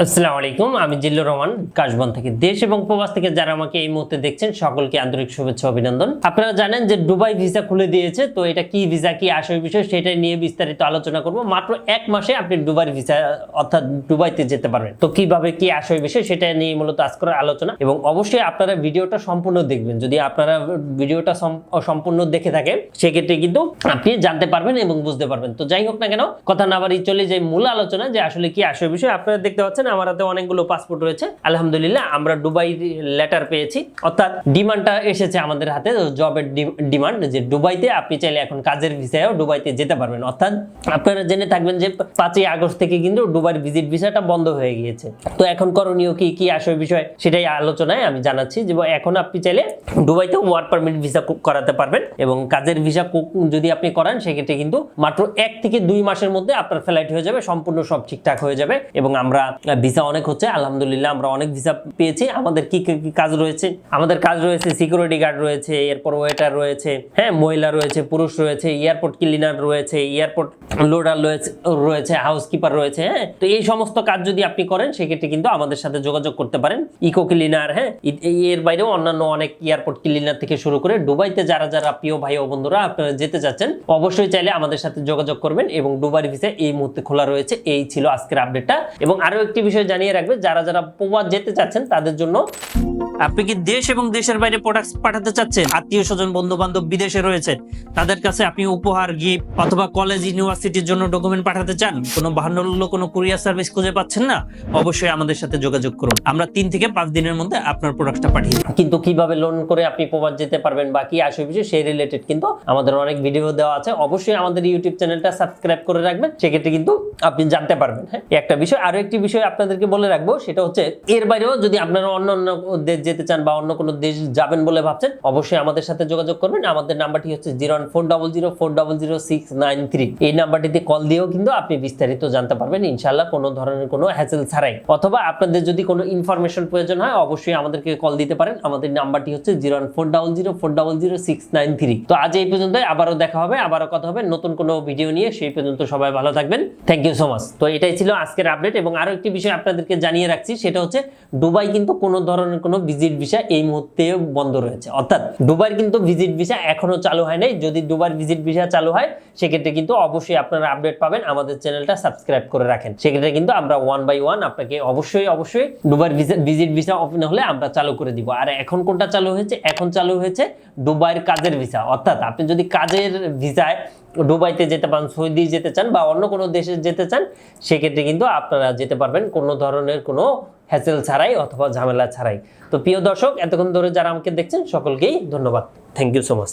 আসসালামু আলাইকুম, আমি জিল্লুর রহমান, কাশবন থেকে দেশ এবং প্রবাস থেকে যারা আমাকে এই মুহূর্তে দেখছেন, সকলকে আন্তরিক শুভেচ্ছা, অভিনন্দন। আপনারা জানেন যে দুবাই ভিসা খুলে দিয়েছে, তো এটা কি ভিসা, কি আসল বিষয় সেটা নিয়ে বিস্তারিত আলোচনা করব। মাত্র এক মাসে আপনি দুবাই ভিসা, অর্থাৎ দুবাইতে যেতে পারবেন। তো কীভাবে কি আসল বিষয় সেটা নিয়ে মূলত আজকের আলোচনা, এবং অবশ্যই আপনারা ভিডিওটা সম্পূর্ণ দেখবেন। যদি আপনারা ভিডিওটা সম- সম্পূর্ণ দেখে থাকেন, সেক্ষেত্রে কিন্তু আপনি জানতে পারবেন এবং বুঝতে পারবেন। তো যাই হোক না কেন, কথা না বাড়ি চলে যাই মূল আলোচনা যে আসলে কি আসল বিষয়। আপনারা দেখতে পাচ্ছেন আমার হাতে অনেকগুলো পাসপোর্ট রয়েছে। আলহামদুলিল্লাহ, আমরা দুবাই লেটার পেয়েছি। অর্থাৎ ডিমান্ডটা এসেছে আমাদের হাতে জবের ডিমান্ড যে দুবাইতে আপনি চাইলে এখন কাজের ভিসায়ও দুবাইতে যেতে পারবেন। অর্থাৎ আপনারা জেনে থাকবেন যে পাঁচই আগস্ট থেকে কিন্তু দুবাইয়ের ভিজিট ভিসাটা বন্ধ হয়ে গিয়েছে। তো এখন করণীয় কি কি আসল বিষয় সেটাই আলোচনায় আমি জানাচ্ছি যে এখন আপনি চাইলে দুবাইতে ওয়ার্ক পারমিট ভিসা করাতে পারবেন এবং কাজের ভিসা যদি আপনি করান, সেক্ষেত্রে কিন্তু মাত্র এক থেকে দুই মাসের মধ্যে আপনার ফ্লাইট হয়ে যাবে, সম্পূর্ণ সব ঠিকঠাক হয়ে যাবে এবং আমরা ভিসা অনেক হচ্ছে, আলহামদুলিল্লাহ আমরা অনেক ভিসা পেয়েছি। আমাদের কি কি কাজ রয়েছে? আমাদের কাজ রয়েছে সিকিউরিটি গার্ড রয়েছে এরপর ওয়েটার রয়েছে হ্যাঁ মহিলা রয়েছে, পুরুষ রয়েছে এয়ারপোর্ট ক্লিনার রয়েছে এয়ারপোর্ট লোডার রয়েছে রয়েছে হাউসকিপার রয়েছে হ্যাঁ। তো এই সমস্ত কাজ যদি আপনি করেন, সেক্ষেত্রে কিন্তু আমাদের সাথে যোগাযোগ করতে পারেন। ইকো ক্লিনার হ্যাঁ এর বাইরেও অন্যান্য অনেক এয়ারপোর্ট ক্লিনার থেকে শুরু করে দুবাইতে যারা যারা প্রিয় ভাই ও বন্ধুরা, আপনারা যেতে চাচ্ছেন, অবশ্যই চাইলে আমাদের সাথে যোগাযোগ করবেন এবং দুবাই ভিসা এই মুহূর্তে খোলা রয়েছে। এই ছিল আজকের আপডেটটা এবং আরও একটি বিষয় জানিয়ে রাখবে যারা যারা প্রবাদ যেতে চাচ্ছেন তাদের জন্য। আপনি কি দেশ এবং দেশের বাইরে প্রোডাক্ট পাঠাতে চাচ্ছেন? আত্মীয় স্বজন বন্ধু বান্ধব বিদেশে রয়েছে তাদের কাছে আপনি উপহার গিফট অথবা কলেজ ইউনিভার্সিটির জন্য ডকুমেন্ট পাঠাতে চান? কোনো বাহান্ন কোনো কুরিয়ার সার্ভিস খুঁজে পাচ্ছেন না? অবশ্যই আমাদের সাথে যোগাযোগ করুন। আমরা তিন থেকে পাঁচ দিনের মধ্যে আপনার প্রোডাক্টটা পাঠিয়ে। কিন্তু কীভাবে লোন করে আপনি প্রবাদ যেতে পারবেন বা কি আসে বিষয় সেই রিলেটেড কিন্তু আমাদের অনেক ভিডিও দেওয়া আছে। অবশ্যই আমাদের ইউটিউব চ্যানেলটা সাবস্ক্রাইব করে রাখবেন। সেক্ষেত্রে কিন্তু আপনি জানতে পারবেন হ্যাঁ? একটা বিষয় আরও একটি বিষয় আপনাদেরকে বলে রাখব, সেটা হচ্ছে এর বাইরেও যদি আপনারা অন্য অন্য দেশ যেতে চান বা অন্য কোনো দেশ যাবেন বলে ভাবছেন, অবশ্যই আমাদের সাথে যোগাযোগ করবেন। আমাদের নাম্বারটি হচ্ছে zero one four double zero four double zero six nine three. এই নাম্বারটিতে কল দিয়েও কিন্তু আপনি বিস্তারিত জানতে পারবেন। ইনশাল্লাহ কোনো ধরনের কোনো হ্যাসেল ছাড়াই। অথবা আপনাদের যদি কোনো ইনফরমেশন প্রয়োজন হয়, অবশ্যই আমাদেরকে কল দিতে পারেন। আমাদের নাম্বারটি হচ্ছে zero one four double zero four double zero six nine three. তো আজ এই পর্যন্ত আবারও দেখা হবে, আবারও কথা হবে নতুন কোনো ভিডিও নিয়ে। সেই পর্যন্ত সবাই ভালো থাকবেন। থ্যাংক ইউ সো মাচ তো এটাই ছিল আজকের আপডেট এবং আরও একটি বিষয় আপনাদেরকে জানিয়ে রাখছি, সেটা হচ্ছে দুবাই কিন্তু কোনো ধরনের কোনো ভিজিট ভিসা এই মুহূর্তে বন্ধ রয়েছে। অর্থাৎ দুবাইয়ের কিন্তু ভিজিট ভিসা এখনও চালু হয় নাই। যদি দুবাইয়ের ভিজিট ভিসা চালু হয়, সেক্ষেত্রে কিন্তু অবশ্যই আপনারা আপডেট পাবেন। আমাদের চ্যানেলটা সাবস্ক্রাইব করে রাখেন। সেক্ষেত্রে কিন্তু আমরা ওয়ান বাই ওয়ান আপনাকে অবশ্যই অবশ্যই দুবাইয়ের ভিজিট ভিসা ওপেন হলে আমরা চালু করে দিব। আর এখন কোনটা চালু হয়েছে? এখন চালু হয়েছে দুবাইয়ের কাজের ভিসা। অর্থাৎ আপনি যদি কাজের ভিসায় দুবাইতে যেতে পারেন, সৌদি যেতে চান বা অন্য কোনো দেশে যেতে চান, সেক্ষেত্রে কিন্তু আপনারা যেতে পারবেন কোনো ধরনের কোনো হ্যাসেল ছাড়াই অথবা ঝামেলা ছাড়াই। তো প্রিয় দর্শক, এতক্ষণ ধরে যারা আমাকে দেখছেন, সকলকেই ধন্যবাদ। Thank you so much